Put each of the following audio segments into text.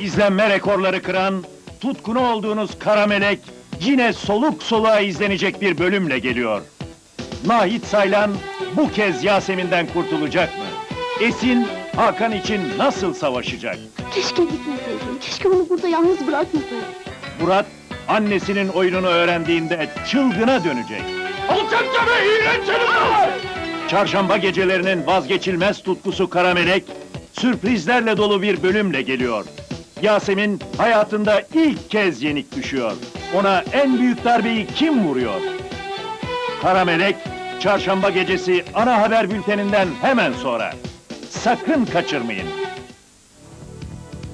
İzlenme rekorları kıran, tutkunu olduğunuz Karamelek yine soluk soluğa izlenecek bir bölümle geliyor. Nahit Saylan bu kez Yasemin'den kurtulacak mı? Esin Hakan için nasıl savaşacak? Keşke gitmeseydim. Keşke onu burada yalnız bırakmasaydım. Murat annesinin oyununu öğrendiğinde çılgına dönecek. Alçakça ve iğrenç Çarşamba gecelerinin vazgeçilmez tutkusu Karamelek, sürprizlerle dolu bir bölümle geliyor. Yasemin hayatında ilk kez yenik düşüyor. Ona en büyük darbeyi kim vuruyor? Karamelek, çarşamba gecesi ana haber bülteninden hemen sonra. Sakın kaçırmayın.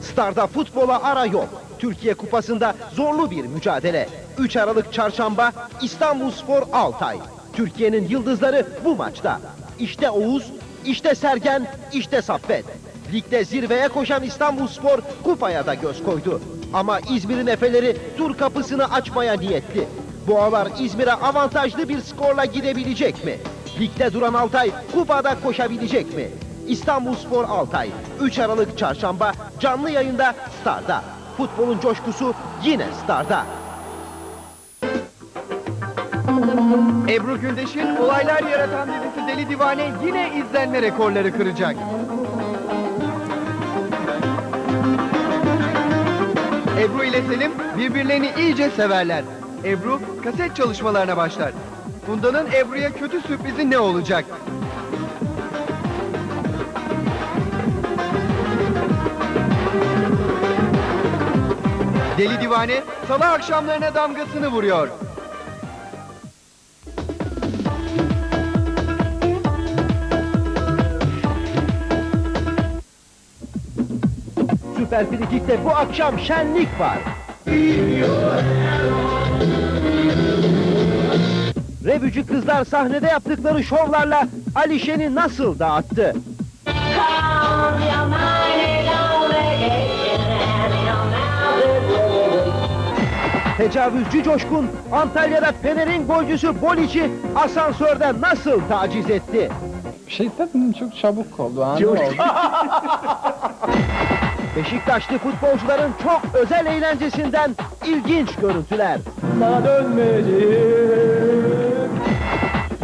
Star'da futbola ara yok. Türkiye Kupası'nda zorlu bir mücadele. 3 Aralık Çarşamba İstanbulspor Altay. Türkiye'nin yıldızları bu maçta. İşte Oğuz, işte Sergen, işte Saffet. Ligde zirveye koşan İstanbulspor kupaya da göz koydu. Ama İzmir'in Efeleri tur kapısını açmaya niyetli. Boğalar İzmir'e avantajlı bir skorla gidebilecek mi? Ligde duran Altay kupada koşabilecek mi? İstanbulspor Altay 3 Aralık Çarşamba canlı yayında Star'da. Futbolun coşkusu yine Star'da. Ebru Gündeş'in olaylar yaratan dizisi Deli Divane yine izlenme rekorları kıracak. Ebru ile Selim birbirlerini iyice severler. Ebru kaset çalışmalarına başlar. Funda'nın Ebru'ya kötü sürprizi ne olacak? Deli Divane salı akşamlarına damgasını vuruyor. Süper Frikik'te bu akşam şenlik var. Revücü kızlar sahnede yaptıkları şovlarla Alişen'i nasıl dağıttı? Tecavüzcü Coşkun Antalya'da Fener'in golcüsü Bolic'i asansörde nasıl taciz etti? Şey tabii çok çabuk oldu. Anı oldu. Beşiktaşlı futbolcuların çok özel eğlencesinden ilginç görüntüler. Sana dönmeyeceğim.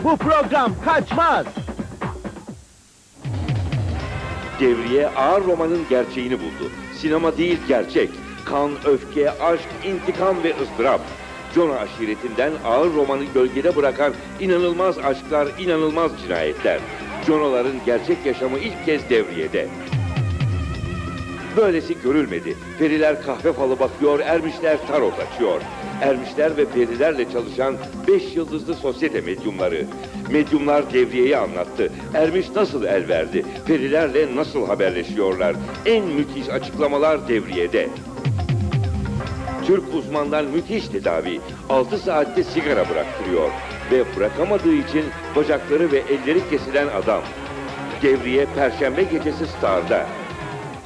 Bu program kaçmaz. Devriye ağır romanın gerçeğini buldu. Sinema değil gerçek. Kan, öfke, aşk, intikam ve ızdırap. John aşiretinden ağır romanı gölgede bırakan inanılmaz aşklar, inanılmaz cinayetler. Jonoların gerçek yaşamı ilk kez devriyede. Böylesi görülmedi. Periler kahve falı bakıyor, ermişler tarot açıyor. Ermişler ve perilerle çalışan beş yıldızlı sosyete medyumları. Medyumlar devriyeyi anlattı. Ermiş nasıl el verdi? Perilerle nasıl haberleşiyorlar? En müthiş açıklamalar devriyede. Türk uzmandan müthiş tedavi. 6 saatte sigara bıraktırıyor. Ve bırakamadığı için bacakları ve elleri kesilen adam. Devriye Perşembe gecesi Star'da.